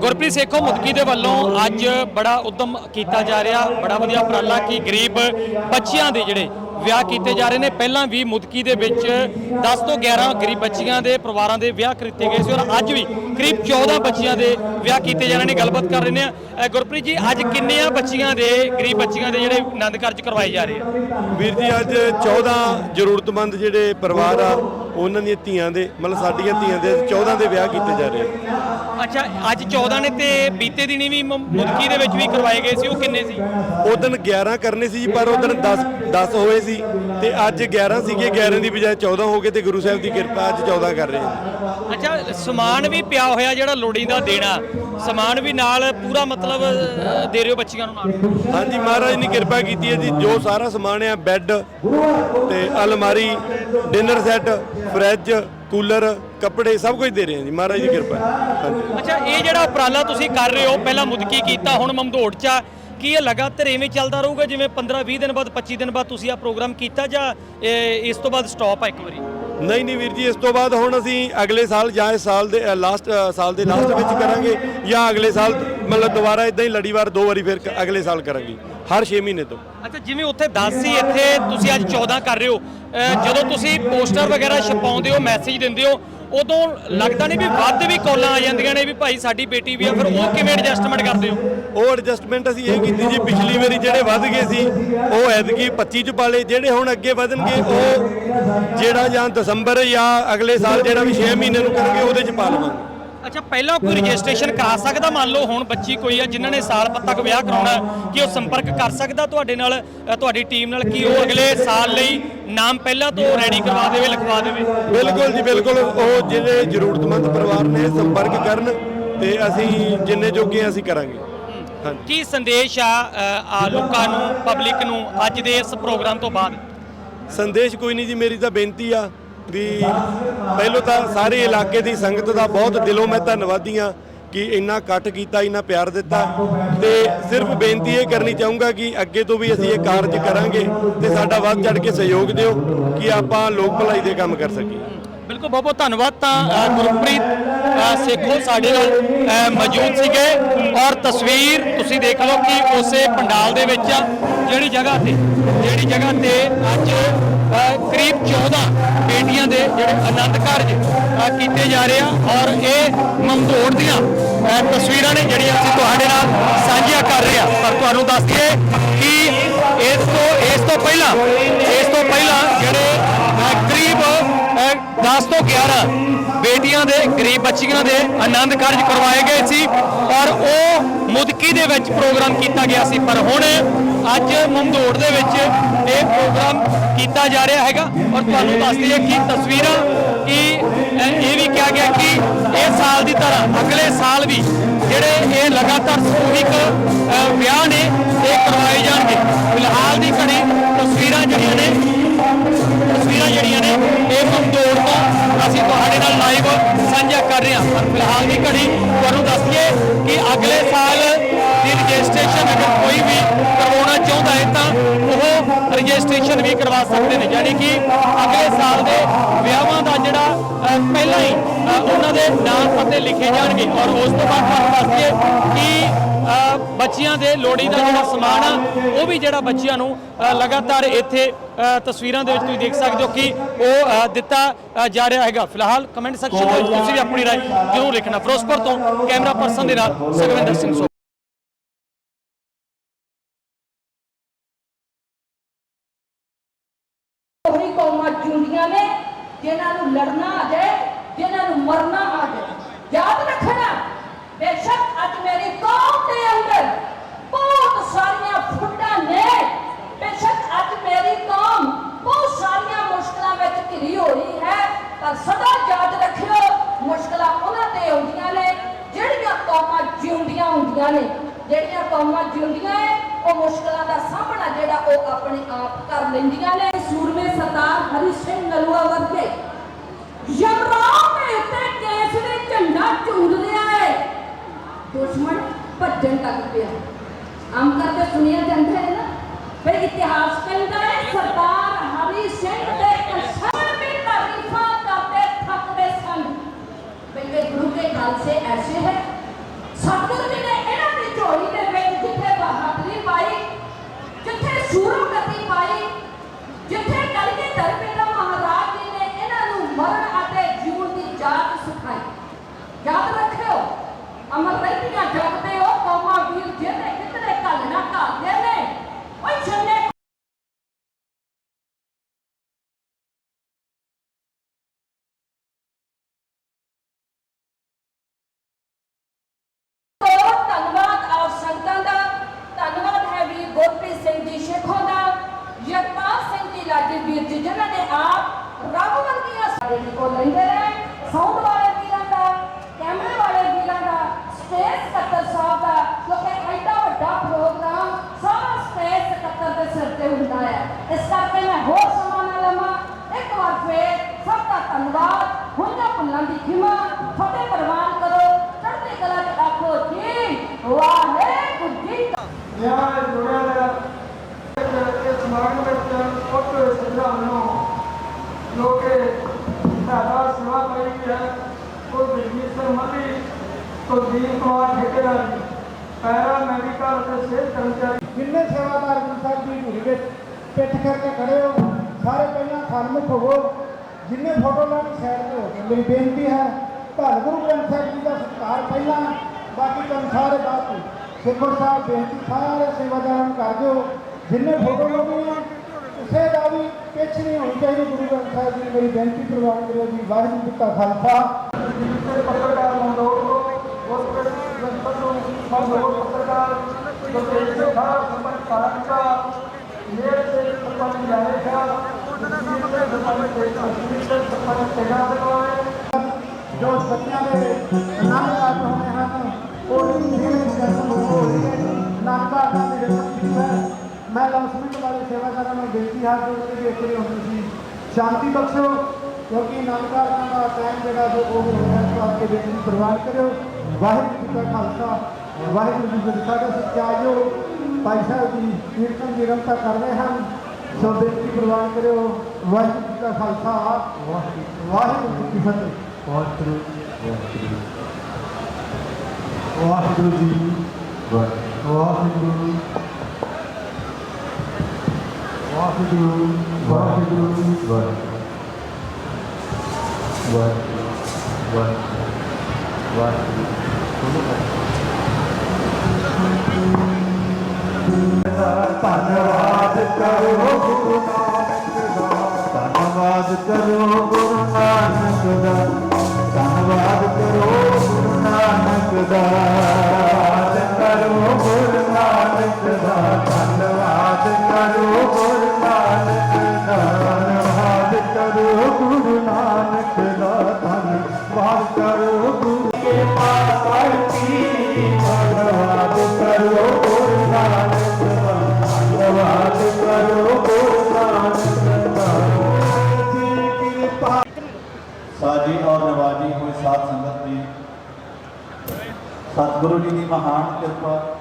ਗੁਰਪ੍ਰੀਤ ਸੇਖੋ ਮੁਦਕੀ ਦੇ ਵੱਲੋਂ ਅੱਜ ਬੜਾ ਉਦਮ ਕੀਤਾ ਜਾ ਰਿਹਾ ਬੜਾ ਵਧੀਆ ਉਪਰਾਲਾ ਕਿ ਗਰੀਬ ਬੱਚਿਆਂ ਦੇ ਜਿਹੜੇ ਵਿਆਹ ਕੀਤੇ ਜਾ ਰਹੇ ਨੇ ਪਹਿਲਾਂ ਵੀ ਮੁਦਕੀ ਦੇ ਵਿੱਚ 10 ਤੋਂ 11 ਗਰੀਬ ਬੱਚੀਆਂ ਦੇ ਪਰਿਵਾਰਾਂ ਦੇ ਵਿਆਹ ਕੀਤੇ ਗਏ ਸੀ ਔਰ ਅੱਜ ਵੀ ਕਰੀਬ 14 ਬੱਚੀਆਂ ਦੇ ਵਿਆਹ ਕੀਤੇ ਜਾ ਰਹੇ ਨੇ ਗੱਲਬਾਤ ਕਰ ਰਹੇ ਨੇ। ਅ, ਗੁਰਪ੍ਰੀਤ ਜੀ ਅੱਜ ਕਿੰਨੀਆਂ ਬੱਚੀਆਂ ਦੇ ਗਰੀਬ ਬੱਚੀਆਂ ਦੇ ਜਿਹੜੇ ਆਨੰਦ ਕਾਰਜ ਕਰਵਾਏ ਜਾ ਰਹੇ ਆ? ਵੀਰ ਜੀ ਅੱਜ 14 ਜ਼ਰੂਰਤਮੰਦ ਜਿਹੜੇ ਪਰਿਵਾਰ ਆ ਉਹਨਾਂ ਦੀਆਂ ਧੀਆਂ ਦੇ ਮਤਲਬ ਸਾਡੀਆਂ ਧੀਆਂ ਦੇ 14 ਦੇ ਵਿਆਹ ਕੀਤੇ ਜਾ ਰਹੇ ਆ। ਅੱਛਾ ਅੱਜ 14 ਨੇ ਤੇ ਬੀਤੇ ਦਿਨੀ ਵੀ ਮ- ਮੁਦਕੀ ਦੇ ਵਿੱਚ ਵੀ ਕਰਵਾਏ ਗਏ ਸੀ ਉਹ ਕਿੰਨੇ ਸੀ? ਉਦੋਂ 11 ਕਰਨੇ ਸੀ ਜੀ ਪਰ ਉਦੋਂ 10 10 ਹੋਏ ਸੀ। ਤੇ ਅੱਜ 11 ਸੀਗੇ 11 ਦੀ ਬਜਾਏ 14 ਹੋ ਗਏ ਤੇ ਗੁਰੂ ਸਾਹਿਬ ਦੀ ਕਿਰਪਾ ਅੱਜ 14 ਕਰ ਰਹੇ ਅੱਛਾ ਸਮਾਨ ਵੀ ਪਿਆ ਹੋਇਆ ਜਿਹੜਾ ਲੋੜੀਂਦਾ ਦੇਣਾ। ਸਮਾਨ ਵੀ ਨਾਲ ਪੂਰਾ ਮਤਲਬ ਦੇ ਰਹੇ ਹੋ ਬੱਚੀਆਂ ਨੂੰ ਨਾਲ। ਹਾਂਜੀ ਮਹਾਰਾਜ ਨੇ ਕਿਰਪਾ ਕੀਤੀ ਹੈ ਜੀ ਜੋ ਸਾਰਾ ਸਮਾਨ ਆ ਬੈੱਡ ਤੇ ਅਲਮਾਰੀ ਡਿਨਰ ਸੈੱਟ ਫਰਿੱਜ ਕੂਲਰ ਕੱਪੜੇ ਸਭ ਕੁਝ ਦੇ ਰਹੇ ਹਾਂ ਜੀ ਮਹਾਰਾਜ ਦੀ ਕਿਰਪਾ ਹੈ। ਹਾਂਜੀ। ਅੱਛਾ ਇਹ ਜਿਹੜਾ ਉਪਰਾਲਾ ਤੁਸੀਂ ਕਰ ਰਹੇ ਹੋ ਪਹਿਲਾਂ ਮੁਦਕੀ ਕੀਤਾ ਹੁਣ ਮਮਦੋੜ ਚ ਆ, ਕੀ ਇਹ ਲਗਾਤਾਰ ਐਵੇਂ ਚੱਲਦਾ ਰਹੂਗਾ ਜਿਵੇਂ 15 20 ਦਿਨ ਬਾਅਦ 25 ਦਿਨ ਬਾਅਦ ਤੁਸੀਂ ਆ ਪ੍ਰੋਗਰਾਮ ਕੀਤਾ ਜਾਂ ਇਹ ਇਸ ਤੋਂ ਬਾਅਦ ਸਟਾਪ ਆ ਇੱਕ ਵਾਰੀ? ਨਹੀਂ ਨਹੀਂ ਵੀਰ ਜੀ, ਇਸ ਤੋਂ ਬਾਅਦ ਹੁਣ ਅਸੀਂ ਅਗਲੇ ਸਾਲ ਜਾਂ ਇਸ ਸਾਲ ਦੇ ਲਾਸਟ ਸਾਲ ਦੇ ਲਾਸਟ ਵਿੱਚ ਕਰਾਂਗੇ ਜਾਂ ਅਗਲੇ ਸਾਲ, ਮਤਲਬ ਦੁਬਾਰਾ ਇਦਾਂ ਹੀ ਲੜੀਵਾਰ ਦੋ ਵਾਰੀ ਫਿਰ ਅਗਲੇ ਸਾਲ ਕਰਾਂਗੇ, ਹਰ 6 ਮਹੀਨੇ ਤੋਂ। ਅੱਛਾ, ਜਿਵੇਂ ਉੱਥੇ 10 ਸੀ ਇੱਥੇ ਤੁਸੀਂ ਅੱਜ 14 ਕਰ ਰਹੇ ਹੋ ਜਦੋਂ ਤੁਸੀਂ ਪੋਸਟਰ ਵਗੈਰਾ ਛਪਾਉਂਦੇ ਹੋ ਮੈਸੇਜ ਦਿੰਦੇ ਹੋ ਉਦੋਂ ਲੱਗਦਾ ਨਹੀਂ ਵੀ ਵੱਧ ਵੀ ਕਾਲਾਂ ਆ ਜਾਂਦੀਆਂ ਨੇ ਵੀ ਭਾਈ ਸਾਡੀ ਬੇਟੀ ਵੀ ਆ, ਫਿਰ ਉਹ ਕਿਵੇਂ ਐਡਜਸਟਮੈਂਟ ਕਰਦੇ ਹੋ? ਉਹ ਐਡਜਸਟਮੈਂਟ ਅਸੀਂ ਇਹ ਕੀਤੀ ਜੀ, ਪਿਛਲੀ ਵਾਰੀ ਜਿਹੜੇ ਵੱਧ ਗਏ ਸੀ, ਉਹ ਐਤਕੀ 25 ਚ ਪਾਲੇ ਜਿਹੜੇ ਹੁਣ ਅੱਗੇ ਵਧਣਗੇ, ਉਹ ਜਿਹੜਾ ਜਾਂ ਦਸੰਬਰ ਜਾਂ ਅਗਲੇ ਸਾਲ ਜਿਹੜਾ ਵੀ 6 ਮਹੀਨੇ ਨੂੰ ਕਰਨਗੇ, ਉਹਦੇ ਚ ਪਾ ਲਵਾਂਗੇ। ਅੱਛਾ ਪਹਿਲਾਂ ਕੋਈ ਰਜਿਸਟ੍ਰੇਸ਼ਨ ਕਰਾ ਸਕਦਾ? ਮੰਨ ਲਓ ਹੁਣ ਬੱਚੀ ਕੋਈ ਆ ਜਿਨ੍ਹਾਂ ਨੇ ਸਾਲ ਤੱਕ ਵਿਆਹ ਕਰਾਉਣਾ ਕੀ ਉਹ ਸੰਪਰਕ ਕਰ ਸਕਦਾ ਤੁਹਾਡੇ ਨਾਲ ਤੁਹਾਡੀ ਟੀਮ ਨਾਲ ਕੀ ਉਹ ਅਗਲੇ ਸਾਲ ਲਈ ਨਾਮ ਪਹਿਲਾਂ ਤੋਂ ਰੈਡੀ ਕਰਵਾ ਦੇਵੇ ਲਿਖਵਾ ਦੇਵੇ? ਬਿਲਕੁਲ ਜੀ ਬਿਲਕੁਲ। ਉਹ ਜਿਹੜੇ ਜ਼ਰੂਰਤਮੰਦ ਪਰਿਵਾਰ ਨੇ ਸੰਪਰਕ ਕਰਨ ਤੇ ਅਸੀਂ ਜਿੰਨੇ ਜੋਗੇ ਅਸੀਂ ਕਰਾਂਗੇ। ਕੀ ਸੰਦੇਸ਼ ਆ ਲੋਕਾਂ ਨੂੰ ਪਬਲਿਕ ਨੂੰ ਅੱਜ ਦੇ ਇਸ ਪ੍ਰੋਗਰਾਮ ਤੋਂ ਬਾਅਦ? ਸੰਦੇਸ਼ ਕੋਈ ਨਹੀਂ ਜੀ ਮੇਰੀ ਤਾਂ ਬੇਨਤੀ ਆ ਵੀ ਪਹਿਲੋਂ ਤਾਂ ਸਾਰੇ ਇਲਾਕੇ ਦੀ ਸੰਗਤ ਦਾ ਬਹੁਤ ਦਿਲੋਂ ਮੈਂ ਧੰਨਵਾਦੀ ਆ ਕਿ ਇੰਨਾ ਇਕੱਠ ਕੀਤਾ ਇੰਨਾ ਪਿਆਰ ਦਿੱਤਾ ਤੇ ਸਿਰਫ ਬੇਨਤੀ ਇਹ ਕਰਨੀ ਚਾਹੂੰਗਾ ਕਿ ਅੱਗੇ ਤੋਂ ਵੀ ਅਸੀਂ ਇਹ ਕਾਰਜ ਕਰਾਂਗੇ ਤੇ ਸਾਡਾ ਵੱਧ ਚੜ ਕੇ ਸਹਿਯੋਗ ਦਿਓ ਕਿ ਆਪਾਂ ਲੋਕ ਭਲਾਈ ਦੇ ਕੰਮ ਕਰ ਸਕੀਏ। ਬਿਲਕੁਲ ਬਹੁਤ ਬਹੁਤ ਧੰਨਵਾਦ ਤਾਂ ਗੁਰਪ੍ਰੀਤ ਅ, ਸੇਖੋ ਸਾਡੇ ਨਾਲ ਮੌਜੂਦ ਸੀਗੇ ਔਰ ਤਸਵੀਰ ਤੁਸੀਂ ਦੇਖ ਲਓ ਕਿ ਉਸੇ ਪੰਡਾਲ ਦੇ ਵਿੱਚ ਜਿਹੜੀ ਜਗ੍ਹਾ ਤੇ ਜਿਹੜੀ ਜਗ੍ਹਾ ਤੇ ਅੱਜ ਕਰੀਬ 14 ਬੇਟੀਆਂ ਦੇ ਜਿਹੜੇ ਆਨੰਦ ਕਾਰਜ ਕੀਤੇ ਜਾ ਰਹੇ ਆ ਔਰ ਇਹ ਮਮਦੋੜ ਦੀਆਂ ਤਸਵੀਰਾਂ ਨੇ ਜਿਹੜੀਆਂ ਅਸੀਂ ਤੁਹਾਡੇ ਨਾਲ ਸਾਂਝੀਆਂ ਕਰ ਰਹੇ ਆ। ਪਰ ਤੁਹਾਨੂੰ ਦੱਸ ਦਈਏ ਕਿ ਇਸ ਤੋਂ ਇਸ ਤੋਂ ਪਹਿਲਾਂ ਇਸ ਤੋਂ ਪਹਿਲਾਂ ਜਿਹੜੇ ਕਰੀਬ ਅ, 10 ਤੋਂ 11 ਬੇਟੀਆਂ ਦੇ ਗਰੀਬ ਬੱਚੀਆਂ ਦੇ ਆਨੰਦ ਕਾਰਜ ਕਰਵਾਏ ਗਏ ਸੀ। ਦੇ ਵਿੱਚ ਪ੍ਰੋਗਰਾਮ ਕੀਤਾ ਗਿਆ ਸੀ, ਪਰ ਹੁਣ ਅੱਜ ਮੰਦੋੜ ਦੇ ਵਿੱਚ ਇਹ ਪ੍ਰੋਗਰਾਮ ਕੀਤਾ ਜਾ ਰਿਹਾ ਹੈਗਾ ਔਰ ਤੁਹਾਨੂੰ ਦੱਸ ਦਈਏ ਕਿ ਤਸਵੀਰਾਂ ਕਿ ਇਹ ਵੀ ਕਿਹਾ ਗਿਆ ਕਿ ਇਹ ਸਾਲ ਦੀ ਤਰ੍ਹਾਂ ਅਗਲੇ ਸਾਲ ਵੀ ਜਿਹੜੇ ਇਹ ਲਗਾਤਾਰ ਸਕੂਲਿਕ ਵਿਆਹ ਨੇ, ਇਹ ਕਰਵਾਏ ਜਾਣਗੇ। ਫਿਲਹਾਲ ਦੀ ਘੜੀ ਤਸਵੀਰਾਂ ਜਿਹੜੀਆਂ ਨੇ, ਤਸਵੀਰਾਂ ਜਿਹੜੀਆਂ ਨੇ, ਇਹ ਮਮਦੋੜ ਤੋਂ ਅਸੀਂ ਤੁਹਾਡੇ ਨਾਲ ਲਾਈਵ ਸਾਂਝਾ ਕਰ ਰਹੇ ਹਾਂ। ਪਰ ਫਿਲਹਾਲ ਦੀ ਘੜੀ ਤੁਹਾਨੂੰ ਦੱਸੀਏ ਕਿ ਅਗਲੇ ਸਾਲ ਦੀ ਅਗਰ ਕੋਈ ਵੀ ਕਰਵਾਉਣਾ ਚਾਹੁੰਦਾ ਹੈ ਤਾਂ ਉਹ ਰਜਿਸਟ੍ਰੇਸ਼ਨ ਵੀ ਕਰਵਾ ਸਕਦੇ ਨੇ। ਯਾਨੀ ਕਿ ਅਗਲੇ ਸਾਲ ਦੇ ਵਿਆਹਾਂ ਦਾ ਜਿਹੜਾ ਪਹਿਲਾਂ ਹੀ ਉਹਨਾਂ ਦੇ ਨਾਮ ਪਤੇ ਲਿਖੇ ਜਾਣਗੇ। ਔਰ ਉਸ ਤੋਂ ਬਾਅਦ ਤੁਹਾਨੂੰ ਦੱਸ ਕਿ ਅ, ਦੇ ਲੋੜੀ ਦਾ ਜਿਹੜਾ ਸਮਾਨ ਆ ਉਹ ਵੀ ਜਿਹੜਾ ਬੱਚਿਆਂ ਨੂੰ ਲਗਾਤਾਰ ਇੱਥੇ ਅ, ਤਸਵੀਰਾਂ ਦੇ ਵਿੱਚ ਤੁਸੀਂ ਦੇਖ ਸਕਦੇ ਹੋ ਕਿ ਉਹ ਦਿੱਤਾ ਜਾ ਰਿਹਾ ਹੈਗਾ। ਫਿਲਹਾਲ ਕਮੈਂਟ ਸੈਕਸ਼ਨ ਦੇ ਵਿੱਚ ਤੁਸੀਂ ਵੀ ਆਪਣੀ ਰਾਏ ਜ਼ਰੂਰ ਲਿਖਣਾ। ਫਿਰੋਜ਼ਪੁਰ ਤੋਂ ਕੈਮਰਾ ਪਰਸਨ ਦੇ ਨਾਲ ਸੁਖਵਿੰਦਰ ਸਿੰਘ ਉਹੀ ਕੌਮਾਂ ਜਿਉਂਦੀਆਂ ਨੇ, ਜਿਨ੍ਹਾਂ ਨੂੰ ਲੜਨਾ ਆ ਜਾਏ, ਜਿਨ੍ਹਾਂ ਨੂੰ ਮਰਨਾ ਆ ਜਾਏ। ਯਾਦ ਰੱਖਣਾ, ਬੇਸ਼ੱਕ ਅੱਜ ਮੇਰੀ ਕੌਮ ਦੇ ਅੰਦਰ ਬਹੁਤ ਸਾਰੀਆਂ ਫੁੱਟਾਂ ਨੇ। ਬੇਸ਼ੱਕ ਅੱਜ ਮੇਰੀ ਕੌਮ ਬਹੁਤ ਸਾਰੀਆਂ ਮੁਸ਼ਕਲਾਂ ਵਿੱਚ ਘਿਰੀ ਹੋ ਰਹੀ ਹੈ। ਪਰ ਸਦਾ ਯਾਦ ਰੱਖਿਓ, ਮੁਸ਼ਕਲਾਂ ਉਹਨਾਂ ਤੇ ਆਉਂਦੀਆਂ ਨੇ, ਜਿਹੜੀਆਂ ਕੌਮਾਂ ਜਿਉਂਦੀਆਂ ਹੁੰਦੀਆਂ ਨੇ। ਜਿਹੜੀਆਂ ਕੌਮਾਂ ਜਿਉਂਦੀਆਂ ਨੇ, ਉਹ ਮੁਸ਼ਕਲਾਂ ਦਾ ਸਾਹਮਣਾ ਜਿਹੜਾ ਉਹ ਆਪਣੇ ਆਪ ਕਰ ਲੈਂਦੀਆਂ ਨੇ। ਸਿੰਘ ਨਲੂਆ ਵਰਗੇ। ਯਮਰਾਜ ਦੇ ਉੱਤੇ ਕੇਸ ਝੰਡਾ ਝੂਲ ਰਿਹਾ ਹੈ ਦੁਸ਼ਮਣ ਭੱਜਣ ਤੱਕ ਪਿਆ। ਆਮ ਕਰਕੇ ਸੁਣਿਆ ਜਾਂਦਾ ਹੈ ਨਾ, ਬਈ ਇਤਿਹਾਸ ਕਹਿੰਦਾ ਹੈ, ਸਰਦਾਰ ਹਰੀ ਸਿੰਘ ਦੇ ਕਸਮ ਵੀ ਤਾਰੀਫਾਂ ਕਰਦੇ ਥੱਕਦੇ ਸਨ ਬਈ ਇਹ ਗੁਰੂ ਕੇ ਕਾਲ ਸੇ ਐਸੇ ਹੈ ਸ਼ੁਰੂ ਗਤੀ ਪਾਈ ਜਿੱਥੇ ਕਲਗੀ ਧਰਮੇਂਦਰ ਮਹਾਰਾਜ ਜੀ ਨੇ ਇਹਨਾਂ ਨੂੰ ਮਰਨ ਅਤੇ ਜੀਵਨ ਦੀ ਜਾਤ ਸਿਖਾਈ ਯਾਦ ਰੱਖਿਓ ਅਮਰ ਰਹਿਤੀਆਂ ਜਗਦੇ ਹੋ ਕੌਮਾਂ ਵੀਰ ਜਿਹਨੇ ਕਿਤਨੇ ਘੱਲਣਾ ਘਾਲਦੇ ਨੇ ਓਏ ਛੰਨੇ ਬਹੁਤ ਧੰਨਵਾਦ ਆਪ ਸੰਗਤਾਂ ਦਾ। ਧੰਨਵਾਦ ਹੈ ਵੀਰ ਗੁਰਪ੍ਰੀਤ ਸਿੰਘ ਜੀ ਸ਼ੇਖੋਂ ਦਾ ਯਗਪਾਲ ਸਿੰਘ ਜੀ ਲਾਡੀ ਵੀਰ ਜੀ, ਜਿਨ੍ਹਾਂ ਨੇ ਆਪ ਰੱਬ ਵਰਗੀਆਂ ਸਾਡੇ ਜੀ ਲੈਂਦੇ ਰਹੇ। ਸਾਊਂਡ ਵਾਲੇ ਵੀਰਾਂ ਦਾ, ਕੈਮਰੇ ਵਾਲੇ ਵੀਰਾਂ ਦਾ, ਸਟੇਜ ਸਕੱਤਰ ਸਾਹਿਬ ਦਾ, ਕਿਉਂਕਿ ਐਡਾ ਵੱਡਾ ਪ੍ਰੋਗਰਾਮ ਸਾਰਾ ਸਟੇਜ ਸਕੱਤਰ ਦੇ ਸਿਰ ਤੇ ਹੁੰਦਾ ਹੈ। ਇਸ ਕਰਕੇ ਮੈਂ ਹੋਰ ਸਮਾਂ ਨਾ ਲਵਾਂ। ਇੱਕ ਵਾਰ ਫੇਰ ਸਭ ਦਾ ਧੰਨਵਾਦ। ਹੁਣਾਂ ਭੁੱਲਾਂ ਦੀ ਖਿਮਾ, ਫਤਿਹ ਪ੍ਰਵਾਨ ਕਰੋ ਚੜ੍ਹਦੀ ਕਲਾ ਚ ਆਖੋ ਜੀ ਵਾਹਿਗੁਰੂ ਜੀ ਕਾ ਨਿਆਂ ਜੁੜਿਆ ਦਾ ਇਸ ਸਮਾਗਮ ਵਿੱਚ ਉੱਤ ਸਿੱਧਾ ਨੂੰ ਜੋ ਕਿ ਸਾਡਾ ਸੇਵਾ ਪਾਈ ਹੈ ਉਹ ਜਗਜੀਤ ਸਿੰਘ ਮੱਲੀ ਕੁਲਦੀਪ ਕੁਮਾਰ ਠੇਕੇਦਾਰ ਜੀ ਪੈਰਾ ਮੈਡੀਕਲ ਅਤੇ ਸਿਹਤ ਕਰਮਚਾਰੀ ਜਿੰਨੇ ਸੇਵਾਦਾਰ ਗੁਰੂ ਸਾਹਿਬ ਦੀ ਧੂਰੀ ਵਿੱਚ ਪਿੱਠ ਕਰਕੇ ਖੜੇ ਹੋ ਸਾਰੇ ਪਹਿਲਾਂ ਸਨਮੁਖ ਹੋਵੋ ਜਿੰਨੇ ਫੋਟੋ ਲਾਉਣੀ ਸਾਈਡ ਤੇ ਹੋ ਕੇ ਮੇਰੀ ਬੇਨਤੀ ਹੈ ਧੰਨ ਗੁਰੂ ਗ੍ਰੰਥ ਸਾਹਿਬ ਜੀ ਦਾ ਸਤਿਕਾਰ ਪਹਿਲਾਂ ਬਾਕੀ ਤੁਹਾਨੂੰ ਸਾਰੇ ਬਾਅਦ ਵਿੱਚ ਸਿੱਖੋ ਸਾਹਿਬ ਕਿਸੇ ਦਾ ਵੀ ਪਿੱਛ ਨਹੀਂ ਹੋਣੀ ਚਾਹੀਦੀ। ਗੁਰੂ ਗ੍ਰੰਥ ਸਾਹਿਬ ਜੀ ਮੇਰੀ ਬੇਨਤੀ ਪ੍ਰਵਾਨ ਕਰਿਓ ਜੀ, ਵਾਹਿਗੁਰੂ ਜੀ ਕਾ ਖਾਲਸਾ। ਪੱਤਰਕਾਰ ਮੰਦੋੜ ਉਸ ਵਿੱਚ ਨੂੰ ਮੰਦੋੜ ਪੱਤਰਕਾਰ ਗੁਰਤੇਜ ਸਿੰਘ ਸਰਪੰਚ ਕਾਲਕਾ ਮੇਰ ਸੇ ਸਰਪੰਚ ਜਾਣੇ ਖਾ ਜੋ ਬੱਚਿਆਂ ਦੇ ਨਾਮ ਆਪ ਹੋਣੇ ਹਨ ਉਹ ਜਿਹੜੇ ਜਨਮ ਹੋ ਰਹੀ ਹੈ ਨਾਮਾ ਦਾ ਮੇਰੇ ਪੱਤੀ ਹੈ ਮੈਂ ਲਾਸਮੈਂਟ ਵਾਲੇ ਸੇਵਾਦਾਰਾਂ ਨੂੰ ਬੇਨਤੀ ਹੈ ਕਿ ਉਹਦੇ ਵਿੱਚ ਜਿਹੜੇ ਹੁੰਦੇ ਸੀ। ਸ਼ਾਂਤੀ ਬਖਸ਼ੋ ਕਿਉਂਕਿ ਨਾਮਕਾਰਾਂ ਦਾ ਟਾਈਮ ਜਿਹੜਾ ਜੋ ਉਹ ਹੋ ਇਸ ਵਾਸਤੇ ਬੇਨਤੀ ਪ੍ਰਵਾਨ ਕਰਿਓ। ਵਾਹਿਗੁਰੂ ਜੀ ਕਾ ਖਾਲਸਾ, ਵਾਹਿਗੁਰੂ ਜੀ ਕੀ ਫਤਿਹ। ਸਾਡੇ ਸਤਿਕਾਰਯੋਗ ਭਾਈ ਸਾਹਿਬ ਜੀ ਕੀਰਤਨ ਦੀ ਰੰਤਾ ਕਰ ਰਹੇ ਹਨ। ਸੋ ਬੇਨਤੀ ਪ੍ਰਵਾਨ ਕਰਿਓ। ਵਾਹਿਗੁਰੂ ਜੀ ਕਾ ਖਾਲਸਾ, ਵਾਹਿਗੁਰੂ ਵਾਹਿਗੁਰੂ ਜੀ ਕੀ ਫਤਿਹ। ਵਾਹਿਗੁਰੂ ਵਾਹਿਗੁਰੂ ਜੀ ਵਾਹਿਗੁਰੂ ਵਾਹਿਗੁਰੂ ਵਾਹਿਗੁਰੂ ਧੰਨਵਾਦ ਕਰੋ ਗੁਰੂ ਨਾਨਕ ਦਾ, ਧੰਨਵਾਦ ਕਰੋ ਗੁਰੂ ਨਾਨਕ ਦਾ, ਧੰਨਵਾਦ ਕਰੋ ਗੁਰੂ ਨਾਨਕ ਦਾ ਕਰੋ ਗੁਰੂ ਨਾਨਕ ਦਾ ਧੰਨਵਾਦ ਕਰੋ ਸੰਗਤ ਦੀ। ਸਤਿਗੁਰੂ ਜੀ ਦੀ ਮਹਾਨ ਕਿਰਪਾ।